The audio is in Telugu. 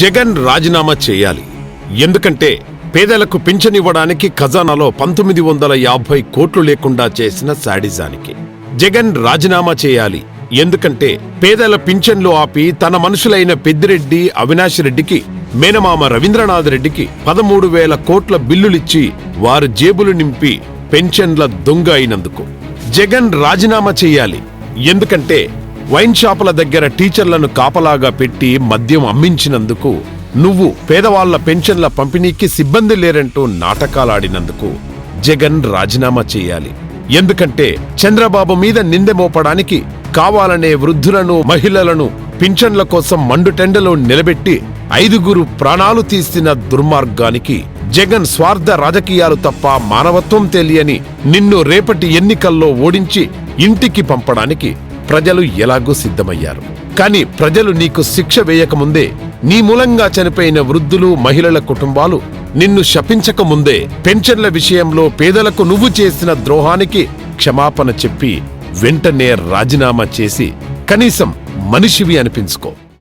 జగన్ రాజీనామా చేయాలి. ఎందుకంటే పేదలకు పింఛన్ ఇవ్వడానికి ఖజానాలో పంతొమ్మిది వందల యాభై కోట్లు లేకుండా చేసిన శాడిజానికి. జగన్ రాజీనామా చేయాలి. ఎందుకంటే పేదల పింఛన్లు ఆపి తన మనుషులైన పెద్దిరెడ్డి అవినాష్ రెడ్డికి మేనమామ రవీంద్రనాథ్ రెడ్డికి పదమూడు వేల కోట్ల బిల్లులిచ్చి వారు జేబులు నింపి పెన్షన్ల దొంగ అయినందుకు. జగన్ రాజీనామా చేయాలి. ఎందుకంటే వైన్ షాపుల దగ్గర టీచర్లను కాపలాగా పెట్టి మద్యం అమ్మించినందుకు నువ్వు పేదవాళ్ళ పెన్షన్ల పంపిణీకి సిబ్బంది లేరంటూ నాటకాలాడినందుకు జగన్ రాజీనామా చేయాలి. ఎందుకంటే చంద్రబాబు మీద నిందె మోపడానికి కావాలనే వృద్ధులను మహిళలను పింఛన్ల కోసం మండుటెండలో నిలబెట్టి ఐదుగురు ప్రాణాలు తీసిన దుర్మార్గానికి జగన్ స్వార్థ రాజకీయాలు తప్ప మానవత్వం తెలియని నిన్ను రేపటి ఎన్నికల్లో ఓడించి ఇంటికి పంపడానికి ప్రజలు ఎలాగూ సిద్ధమయ్యారు. కాని ప్రజలు నీకు శిక్ష వేయకముందే నీ మూలంగా చనిపోయిన వృద్ధులు మహిళల కుటుంబాలు నిన్ను శపించకముందే పెన్షన్ల విషయంలో పేదలకు నువ్వు చేసిన ద్రోహానికి క్షమాపణ చెప్పి వెంటనే రాజీనామా చేసి కనీసం మనిషివి అనిపించుకో.